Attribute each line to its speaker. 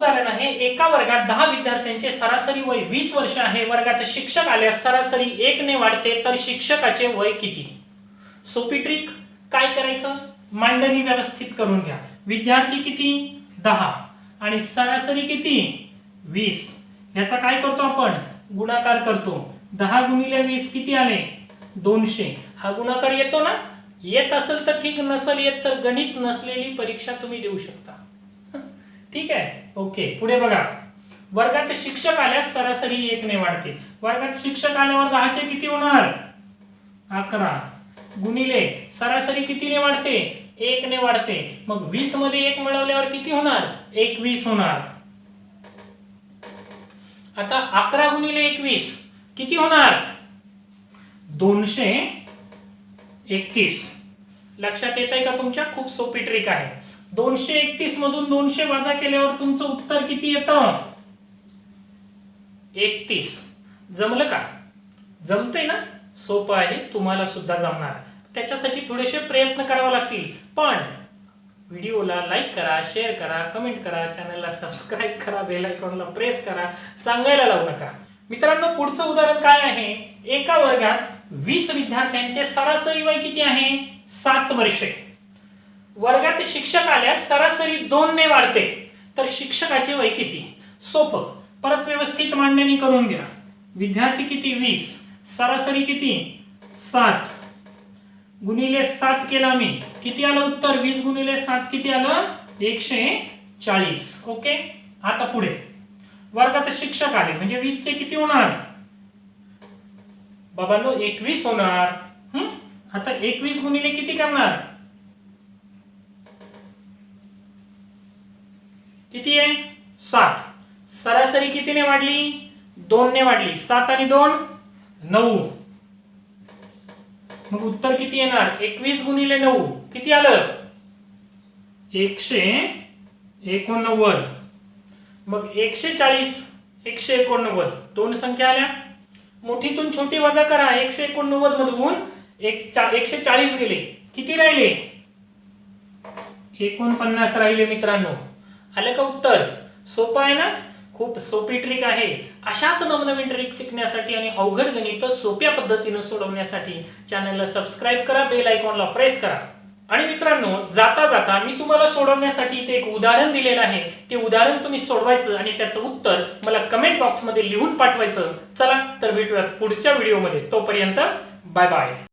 Speaker 1: उदाहरण आहे एका वर्गात दहा विद्यार्थ्यांचे सरासरी वय वीस वर्ष आहे वर्गात शिक्षक आल्यास सरासरी एक ने वाढते तर शिक्षकाचे वय किती? सोपी ट्रिक काय करायचं? मांडणी व्यवस्थित करून घ्या. विद्यार्थी किती? दहा. आणि सरासरी किती? वीस. याचा काय करतो आपण? गुणाकार करतो. दहा गुणिले वीस किती आले? दोनशे. हा गुणाकार येतो ना? येत असेल तर ठीक नसेल येत तर गणित नसलेली परीक्षा तुम्ही देऊ शकता. ठीक आहे? ओके पुढे बघा. वर्गात शिक्षक आल्यास सरासरी एक ने वाढते. वर्गात शिक्षक आल्यावर दहाचे किती होणार? अकरा. गुणिले सरासरी कितीने वाढते? एक ने वाढते. मग वीसमध्ये एक मिळवल्यावर किती होणार? एकवीस होणार. आता अकरा गुणिले एकवीस किती होणार? दोनशे एकतीस. लक्षात येत आहे का तुमच्या? खूप सोपी ट्रिक आहे. दोनशे एकतीस मधून दोनशे वजा केल्यावर तुमचं उत्तर किती येतं? एकतीस. जमलं का? जमतंय ना? सोपं आहे. तुम्हाला सुद्धा जमणार. त्याच्यासाठी थोडेसे प्रयत्न करावे लागतील. पण व्हिडिओला लाईक करा शेअर करा कमेंट करा चॅनलला सबस्क्राईब करा बेल आयकॉनला प्रेस करा. सांगायला लावू नका. मित्रांनो पुढचं उदाहरण काय आहे? एका वर्गात वीस विद्यार्थ्यांचे सरासरी वय किती आहे? सात वर्षे. वर्गात शिक्षक आल्यास सरासरी दोन ने वाढते. तर शिक्षकाचे वय किती? सोपं. परत व्यवस्थित मांडणी करून घ्या. विद्यार्थी किती? वीस. सरासरी किती? सात गुणिले सात केला मी. किती आलं उत्तर? वीस गुणिले सात किती आलं? एकशे चाळीस. ओके? आता पुढे. वर्गात शिक्षक आले. म्हणजे वीसचे किती होणार? बाबांनो एकवीस होणार. हम्म आता एकवीस गुणिले किती करणार? किती आहे? सात. सरासरी कितीने वाढली? दोनने वाढली. सात आणि दोन नऊ. मग उत्तर किती येणार? एकवीस गुणिले नऊ. किती आलं? एकशे एकोणनव्वद. मग एकशे चाळीस एकशे एकोणनव्वद. दोन संख्या आल्या. मोठीतून छोटी वजा करा. एकशे एकोणनव्वद मधून एक चा एकशे चाळीस गेले. किती राहिले? एकोणपन्नास राहिले मित्रांनो. आलं का उत्तर? सोपं आहे ना? खूप सोपी ट्रिक आहे. अशाच नवनवीन ट्रिक शिकण्यासाठी आणि अवघड गणित सोप्या पद्धतीनं सोडवण्यासाठी चॅनलला सबस्क्राईब करा बेल आयकॉनला प्रेस करा. आणि मित्रांनो जाता जाता मी तुम्हाला सोडवण्यासाठी इथे एक उदाहरण दिलेलं आहे. ते उदाहरण तुम्ही सोडवायचं आणि त्याचं उत्तर मला कमेंट बॉक्समध्ये लिहून पाठवायचं. चला तर भेटूयात पुढच्या व्हिडिओमध्ये तोपर्यंत बाय बाय